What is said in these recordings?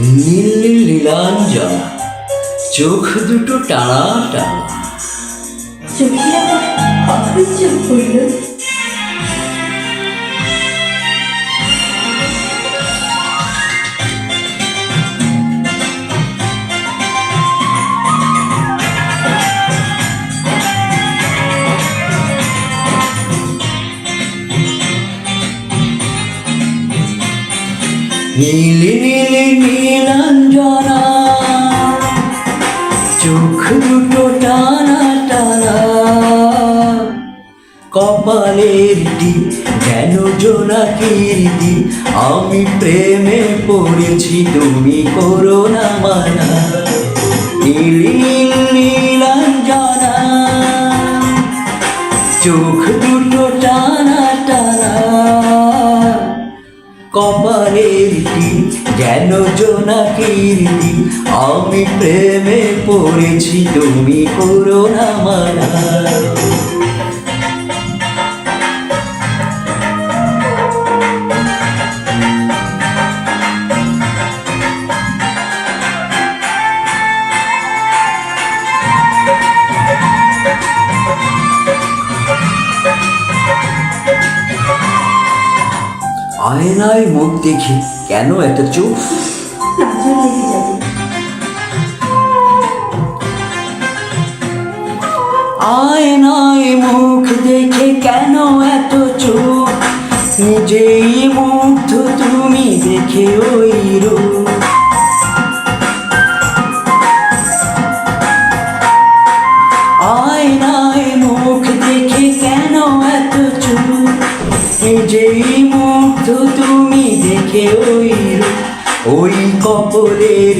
নীল নীল নীলাঞ্জনা। চোখ দুটো টানা টানা। চোখে আমার নীলি নীলি নীলাঞ্জনা। চোখ দুটো টানা টানা। কপালের টিপ যেন জোনাকির দ্বীপ আমি প্রেমে পড়েছি, তুমি করো না মানা নীল নীলাঞ্জনা। চোখ কপালের টিপ যেন জোনাকির দ্বীপ আমি প্রেমে পড়েছি তুমি করো না মানা আয়নায় মুখ দেখি কেন এত চুপ? নজর লেগে যাবে। আয়নায় মুখ দেখে কেন এত চুপ? নিজেই মুগ্ধ তুমি দেখে ওই রূপ। আয়নায় মুখ দেখে কেন এত চুপ? নিজেই মুগ্ধ তুমি দেখে ওই ওই কপলের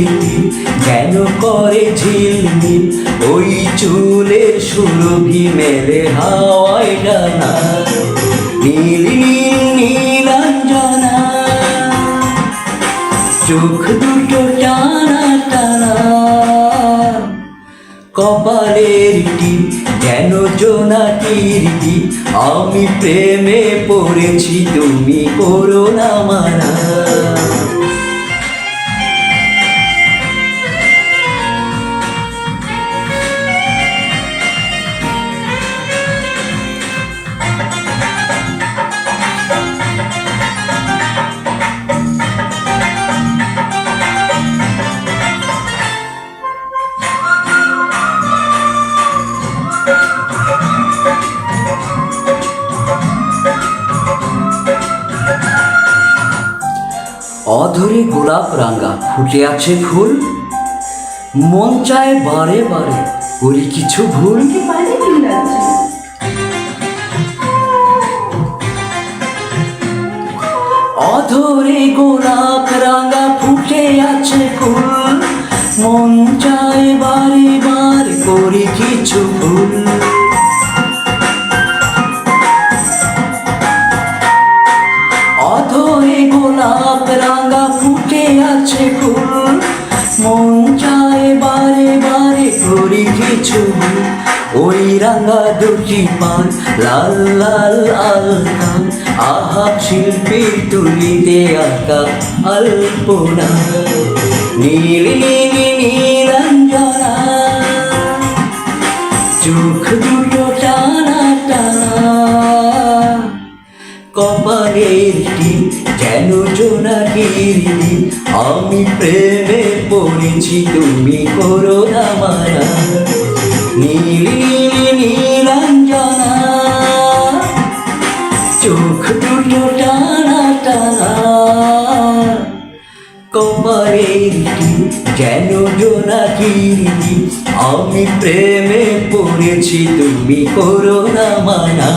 যেন করে ঝিলমিল ওই চুলের সুরভি মেলে হাওয়ায় ডানা নীল নীল নীলাঞ্জনা। চোখ দুটো কপালের কি? যেন জোনাকির কি? আমি প্রেমে পড়েছি তুমি করো না মানা অধরে গোলাপ রাঙ্গা ফুটে আছে ফুল। মন চায় বারে বারে করি কিছু ভুল। অধরে গোলাপ রাঙা ফুটে আছে ফুল। মন চায় বারে বার করি কিছু ভুল। অধরে গোলাপ ফুটে আছে ফুল মন চায় বারে বারে করি কিছু। ওই রাঙা দুটি পান, লাল লাল আলকান আহা শিল্পীর তুলিতে আঁকা আলপনা নীল নীল নীলাঞ্জনা চোখ দুটো টানা টানা কপালের টিপ যেন জোনাকির আমি প্রেমে পড়েছি, তুমি করো না মানা নীল নীল নীলাঞ্জনা, চোখ দুটো টানা টানা। কপালের যেন জোনাকির আমি প্রেমে পড়েছি, তুমি করো না মানা